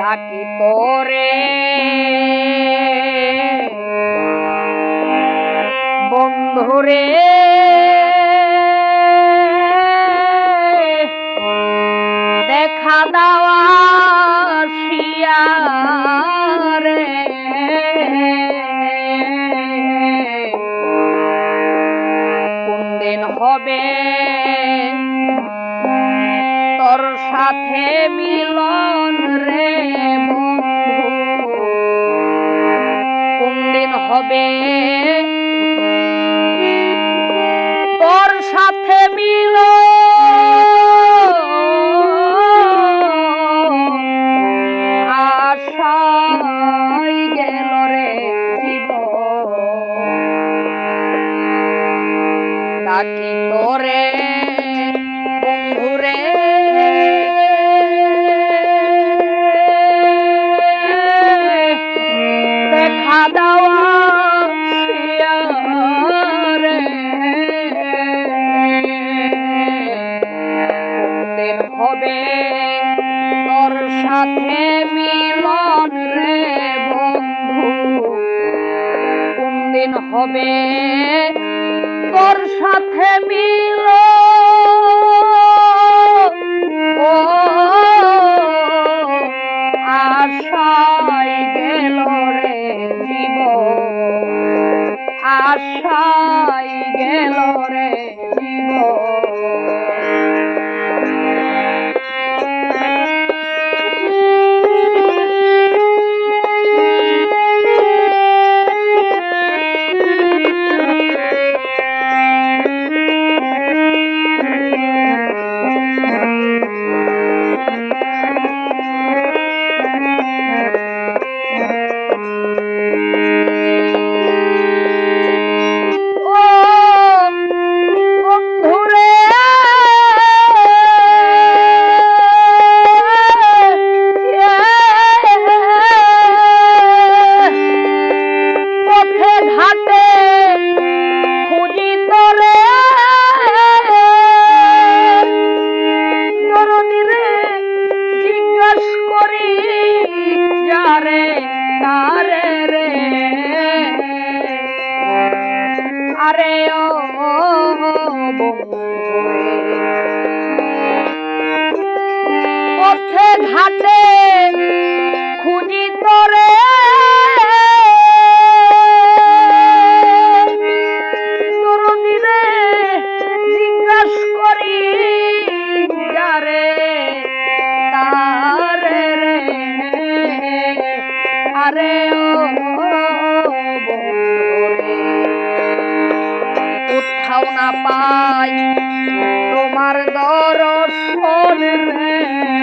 থাকি বন্ধু বন্ধুরে দেখা দাওয়া শিয়ারে কোনদিন হবে তোর সাথে মি হবে। তোর সাথে মিলন মনে মিলন রে বন্ধু। কোনদিন হবে তোর সাথে মিল পথে ঘাটে পাই। তোমার দর্শন রে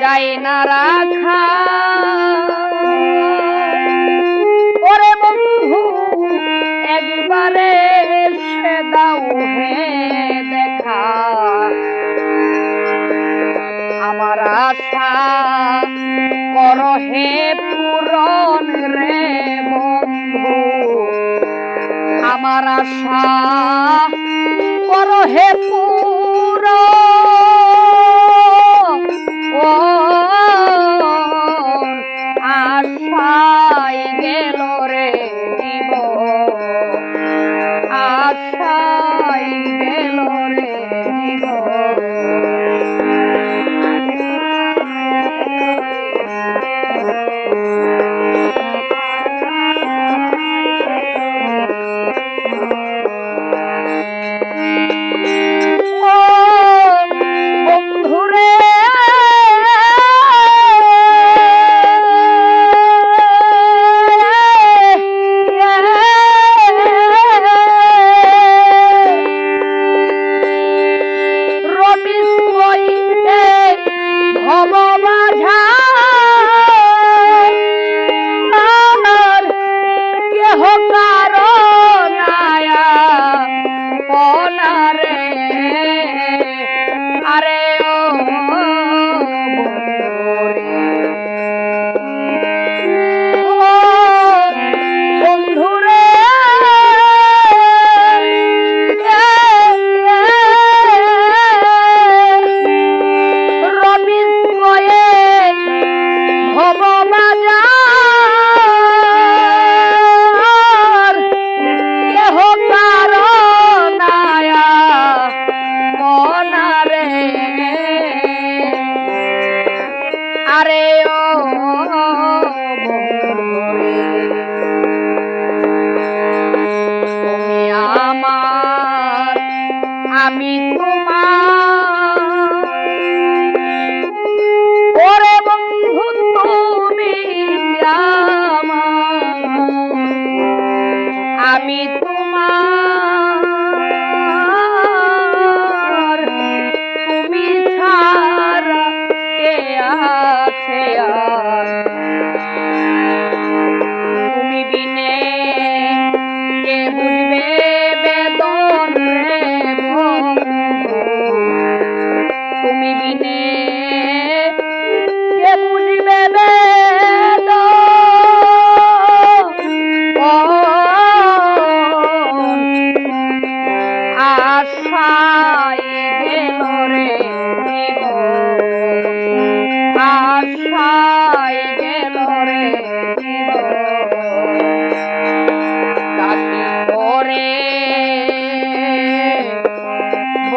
যাই না রাখা। ওরে বন্ধু, একবারে সে দাও হে দেখা। আমার আশা কর হে পূরণ রে বন্ধু। আমার আশা কর হে পূরণ Oh. আরে ও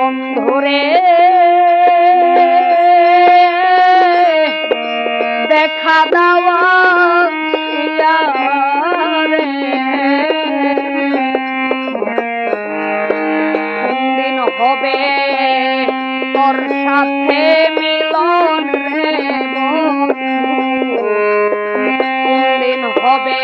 বন্ধুরে। দেখা দাওয়া দিন হবে তোর সাথে মিলন রে দিন হবে